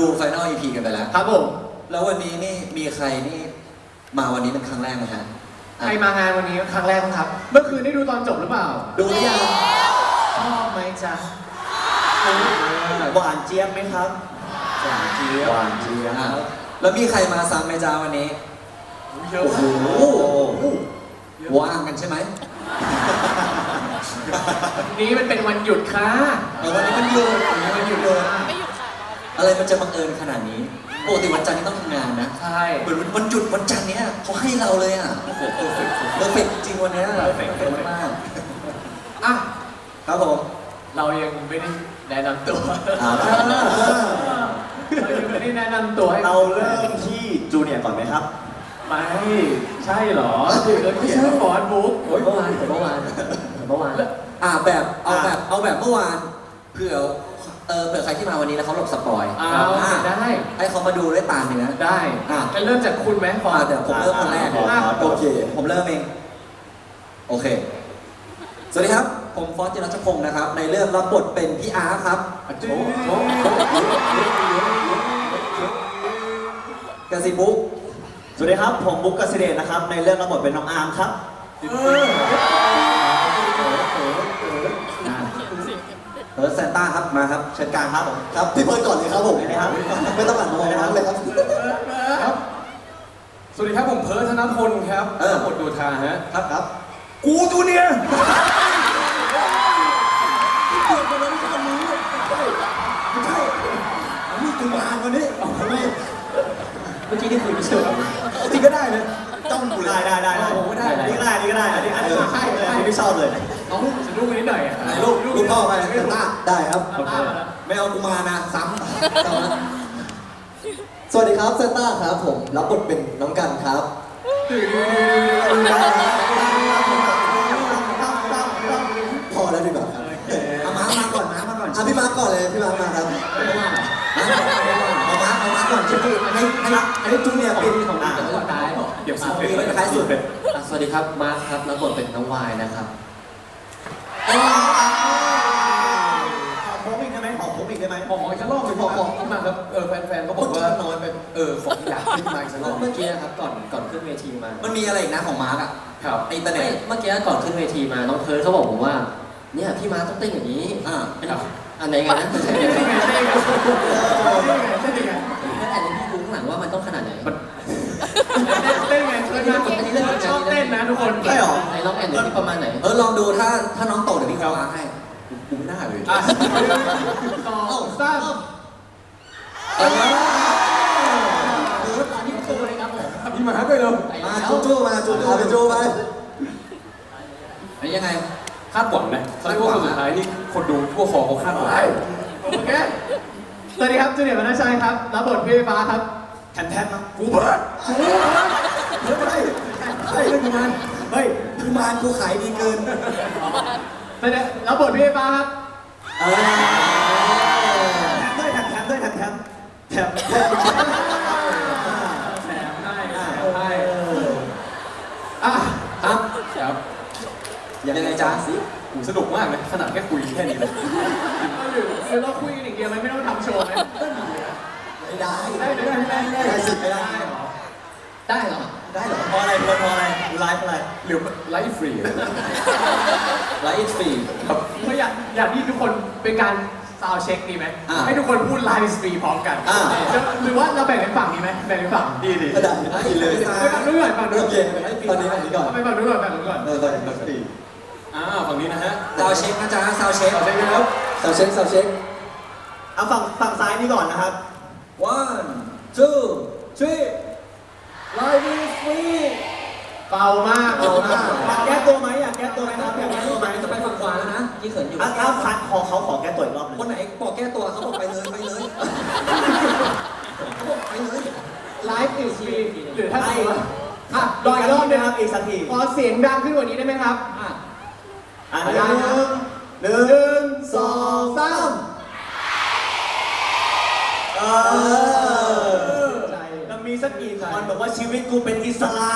ดูไฟนอล EP กันไปแล้ว ครับผม แล้ววันนี้นี่มีใครนี่มาวันนี้เป็นครั้งแรกไหมฮะอะใครมางานวันนี้ครั้งแรกบ้างครับ เมื่อคืนได้ดูตอนจบหรือเปล่าดูหรือยังชอบไหมจ๊ะหวานเจี๊ยบไหมครับ หวานเจี๊ยบหวานเจี๊ยบอะแล้วมีใครมาซ้ำไหมจ้าวันนี้เยอะโอ้โหมากว่างกันใช่ไหมวันนี้มันเป็นวันหยุดค่ะเออวันนี้มันหยุดวันนี้มันหยุดเลย ไม่หยุดค่ะ อะไรมันจะบังเอิญขนาดนี้ปกติวันจันทร์นี่ต้องทำงานนะใช่เหมือนวันหยุดวันจันทร์เนี้ยเขาให้เราเลยอะโอ้โหเพอร์เฟกต์เพอร์เฟกต์จริงวันเนี้ย perfect perfect มากอะครับผมเรายังไม่ได้แนะนำตัวอ่าเรายังไม่ได้แนะนำตัวให้เราเริ่มที่จูเนียร์ก่อนไหมครับไม่ใช่เหรอคือเราเขียนว่าฟอนบุ๊กโอ้ยเมื่อวานเมื่อวานเมื่อวานอ่าแบบเอาแบบเอาแบบเมื่อวานเผื่อ เออเผื่อใครที่มาวันนี้แล้วเขาหลบสปอยอ้าวอะได้ ให้เขามาดูได้ตามเลยนะได้อะจะเริ่มจากคุณไหมฟออ่านเดี๋ยวผมเริ่มคนแรกอะโอเค ผมเริ่มเอง โอเค สวัสดีครับ ผมฟอสจิรัชพงศ์นะครับ ในเรื่องรับบทเป็นพี่อาร์ครับโถโถโถกสิบุ๊กสวัสดีครับ ผมบุ๊กกสิเดชนะครับ ในเรื่องรับบทเป็นน้องอาร์มครับ เออ เออแซนต้าครับมาครับเชิญกลางครับผมครับพี่เพิร์ดก่อนเลยครับผมนะครับไม่ต้องอ่านมองน้ำเลยครับ ครับ สวัสดีครับผมเพิร์ทธนพลครับเออรับบทโดธาฮะ ครับครับกูจูเนียร์ไม่ใช่นี่กุมารวันนี้เอาทำไมเมื่อกี้นี่คุยไม่ใช่เหรอจริงก็ได้เลยจ้องกูเลได้ยได้ได้ได้ผมก็ได้อันนี้ก็ได้อันนี้ก็ได้อันนี้อันนี้ใช่เลยอันนี้ ไม่ชอบเลยเอาสะดุ้งไปนิดหน่อยอะไหนลูกลูกพ่อไปแซนต้าได้ครับเอาต้ามาแล้วไม่เอากุมารนะซ้ำสวัสดีครับเซนต้าครับผมรับบทเป็นน้องกันครับพอแล้วดีกว่าครับเอาม้ามาก่อนม้ามาก่อนอะพี่มาร์คก่อนเลยพี่มาร์คมาครับเอาม้าเอาม้าก่อนชื่อให้ให้ให้จูเนียร์เป็นของอะตายเดี๋ยวเอาสิเป็นท้ายสุด สวัสดีครับ มาร์คครับรับบทเป็นน้องวายนะครับขอโค้งอีกได้ไหมขอโค้งอีกได้ไหมขอขออีกสักรอบหนึ่งขอขอขึ้นมาครับ เออแฟนๆเขาบอกว่าน้อยไปเออขออยากขึ้นมาอีกสักรอบเมื่อกี้ครับก่อนก่อนขึ้นเวทีมา มันมีอะไรอีกนะของมาร์กอะครับในอินเทอร์เน็ตเมื่อกี้ก่อนขึ้นเวทีมา น้องเพิร์ดเขาบอกผมว่า เนี่ยพี่มาร์คต้องเต้นอย่างนี้ อ่าอันนี้อันไหนไงนะ อไหนน้องแอนเดี๋ยวนี้ประมาณไหนเออลองดูถ้าถ้าน้องโตเดี๋ยวพี่เขาล้างให้กูไม่น่าเลยอะสองสามเออตอนนี้โชว์เลยครับผมพี่มาด้วยเร็วมาจูจูมาจูจูไปจูไปไอ้ยังไงคาดหวังนะเขาเรียกว่าคนสุดท้ายนี่คนดูทั่วคอเขาคาดหวังโอเคสวัสดีครับจูเนียร์มานาชัยครับ รับบทพี่ฟ้าครับแทนแทนนะกูเบิร์ดเฮ้ยเฮ้ยกุมาร เฮ้ยกุมารกูขายดีเกินสวัสดีรับบทพี่ฟ้าครับเออด้วยแทนแทนด้วยแทนแทนแทนแถมให้แถมให้อะครับครับยังไงจ๊ะสิกูสนุกมากเลยขนาดแค่คุยแค่นี้เลยเราอยู่คือเราคุยกันอย่างเดียวไหมไม่ต้องทำโชว์ไหมไม่ได้ ได้ได้ได้ได้ได้สิไม่ได้ได้เหรอ ได้เหรอพออะไรเพื่อนพออะไรดูไลฟ์อะไรหรือไลฟ์ฟรีไลฟ์ฟรีเพราะอยากอยากที่ทุกคนเป็นการซาวเช็คดีไหมอ่าให้ทุกคนพูดไลฟ์สตรีมพร้อมกันอ่าหรือว่าเราแบ่งเป็นฝั่งดีไหมแบ่งเป็นฝั่งดีดีก็ได้ได้เลยไปฝั่งนู้นก่อนฝั่งนู้นโอเคตอนนี้แบบนี้ก่อนเอาไปฝั่งนู้นก่อนฝั่งนู้นก่อนเออตอนนี้แบบนี้อ่าฝั่งนี้นะฮะซาวเช็คนะจ๊ะซาวเช็คเอาใช่ไหมครับซาวเช็คซาวเช็คเอาฝั่งฝั่งซ้ายนี่ก่อนนะครับ one two three live is free เบามากเบามากอยากแก้ตัวไหมอยากแก้ตัวไหมครับอยากแก้ตัวไหมจะไปฝั่งขวาแล้วนะยี่เขินอยู่อะถ้าคัดคอเขาขอแก้ตัวอีกรอบหนึงคนไหนบอกแก้ตัวเขาบอกไปเลยไปเลยเขาบอกไปเลยไลฟ์อิสฟรีหรือถ้าไอ้สมมติว่าอะรรอออีอีกกรรออบบหนึนึงงครับอีกสักทีขอเสียงดังขึ้นกว่านี้ได้ไหมครับอะ อะหหนึ่นึ่งงหนึ่งสองสามเออใจจะ มีสักกี่คนบอกว่าชีวิตกูเป็นอิสระ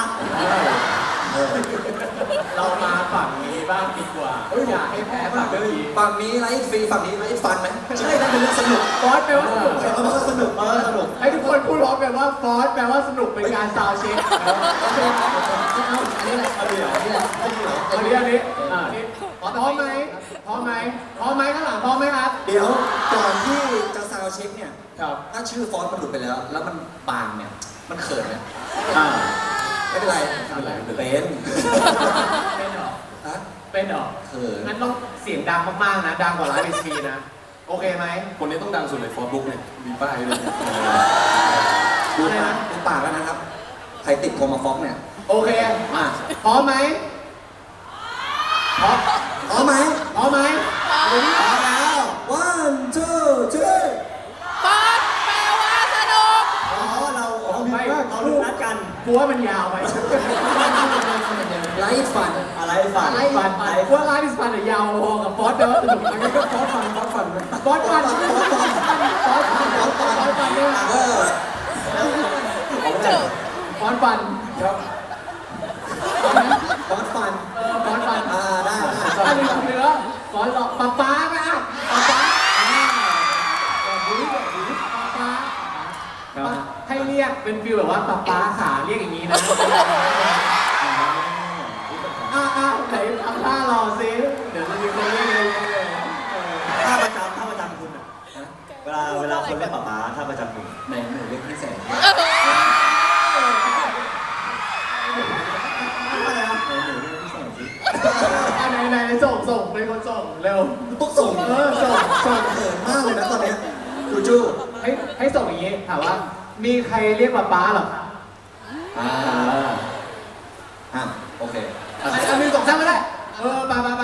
เรามาฝั่งนี้บ้างดีกว่าอยากให้แพ้ฝั่งนี้ฝั่งนี้ไลฟ์ฟรีฝั่งนี้ไลฟ์ฟันไหมใช่นั่นเป็นเรื่องสนุกฟอสแปลว่าสนุกเอามาสนุกมาสนุกให้ทุกคนพูดพร้อมกันว่าฟอสแปลว่าสนุกเป็นการซาวด์เช็ค ชื่อฟอนต์มันหลุดไปแล้ว แล้วมันบางเนี่ย มันเขินไหมอ่าไม่เป็นไรไม่เป็นไรเป็นเป็นเหรอฮะเป็นเหรอเขินงั้นต้องเสียงดังมากๆนะ ดังกว่าไลฟ์บีซีนะ โอเคไหมคนนี้ต้องดังสุดเลยฟอร์บุ๊กเนี่ยมีป้ายเลยเนี่ยดูปากดูปากแล้วนะครับ ใครติดโทรมาฟ้องเนี่ย โอเคมาพร้อมไหมพร้อมพร้อมไหมพร้อมไหมพร้อม กันกลัวมันยาวไปไลฟ์ฟันอะไรฟันไลฟ์ฟันกลัวไลฟ์ฟันอะยาวพอกับฟอสเด้อสนุกมันก็ฟอสฟันฟอสฟันฟอสฟันฟอสฟันฟอสฟันฟอสฟันฟอสฟันเนี่ยเออฟอสฟันครับฟอนต์ฟันเออฟอสฟันอ่าได้ได้อันนี้เนื้อฟอสหลอกป๊าป๊าไหมอะป๊าป๊าแบบนี้แบบนี้ป๊าป๊าครับ ให้เรียกเป็นฟิลแบบว่าป๊าป๊าขาเรียกอย่างนี้นะอ้าวอ้าวไหนทำท่ารอซิเดี๋ยวจะมีคนเรียกเลยเลยท่าประจำท่าประจำคุณอะเวลาเวลาคนเรียกป๊าป๊าท่าประจำคุณไหนหนูเรียกพี่แสงอันไหนไหนส่งส่งเป็นคนส่งเร็วต้องส่งเออส่งส่งเขินมากเลยนะตอนเนี้ยจูจูให้ให้ส่งอย่างนี้ถามว่า มีใครเรียกป๊าป๊าเหรอครับอ่าอะโอเค อันอันหนึงสองสามก็ได้ เออไปไปไปไ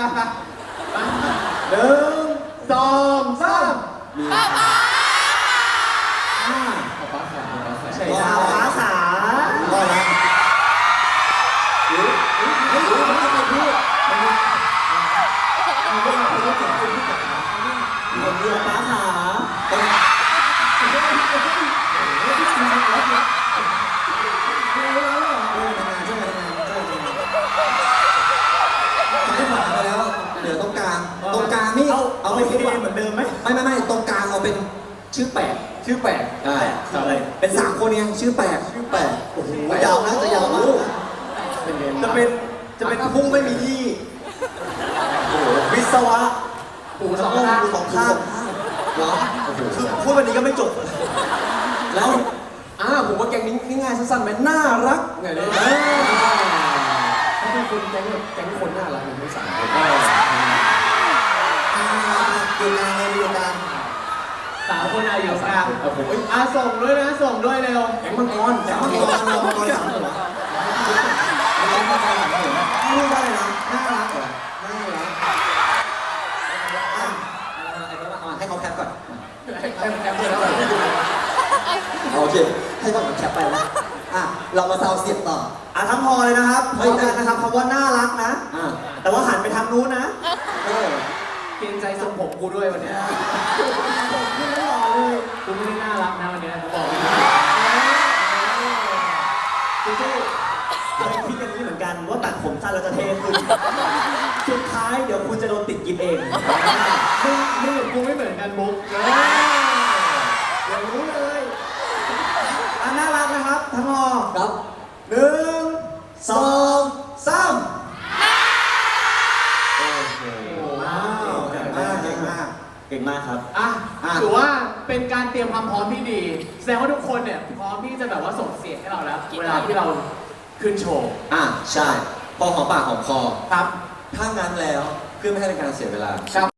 เอาเอาเอาไปไปคิดเทว่าเหมือนเดิมไหมไม่ไม่ไม่ตรงกลางเอาเป็นชื่อแปลกชื่อแปลกได้ทำอะไรเป็นสามคนเองชื่อแปลกชื่อแปลกโอ้โหยาวนะจะยาวมากนะเป็นไงจะเป็นจะเป็นพุ่งไม่มีที่โอ้โหวิศวะปูสองข้างสองข้างเหรอโอ้โหคือพูดวันนี้ก็ไม่จบ แล้วอ่าผมว่าแกงนี้นี่ง่ายสั้นๆไหมน่ารักไงเลยถ้าเป็นคนแกงแบบแกงคนน่ารักผมไม่สั่งเลยอ่า อยู่กลางเลยอยู่กลางสามคนอายุกลางเอาผมเอ้ยอะส่งด้วยนะ ส่งด้วยเร็วแกงมังกรแกแต่งมัมังงกกรรเรามังกรสามหัวแล้วมังกรสามหัวพูดว่าอะไรนะน่ารักเหรอน่ารักอะเอาให้เขาแคปก่อนให้ให้แคปด้วยแล้วโอเค ให้เขาแคปไปนะอะเรามาซาวเสียบต่ออะทั้งพอเลยนะครับพร้อมกันนะครับคำว่าน่ารักนะ อะแต่ว่าหันไปทางนู้นนะ เออ เกรงใจทรงผมกูด้วยวันเนี้ยกูไม่ได้น่ารักนะวันเนี้ยกูบอกเลยนะจูจูเคยคิดอย่างนี้เหมือนกันว่าตัดผมสั้นแล้วจะเท่ขึ้นสุดท้ายเดี๋ยวคุณจะโดนติดกินเองมึงมึงกับกูไม่เหมือนกันบุ๊กเออเดี๋ยวรู้เลยอะน่ารักนะครับทั้งหอครับหนึ่งสองสาม ว้าวเก่งมากเก่งมาก เก่งมากครับ อะอะ ถือว่าเป็นการเตรียมความพร้อมที่ดี แสดงว่าทุกคนเนี่ยพร้อมที่จะแบบว่าส่งเสียงให้เราแล้ว เวลาที่เราขึ้นโชว์ อะใช่ พอหอมปากหอมคอ ครับ ถ้างั้นแล้วเพื่อไม่ให้เป็นการเสียเวลา ครับ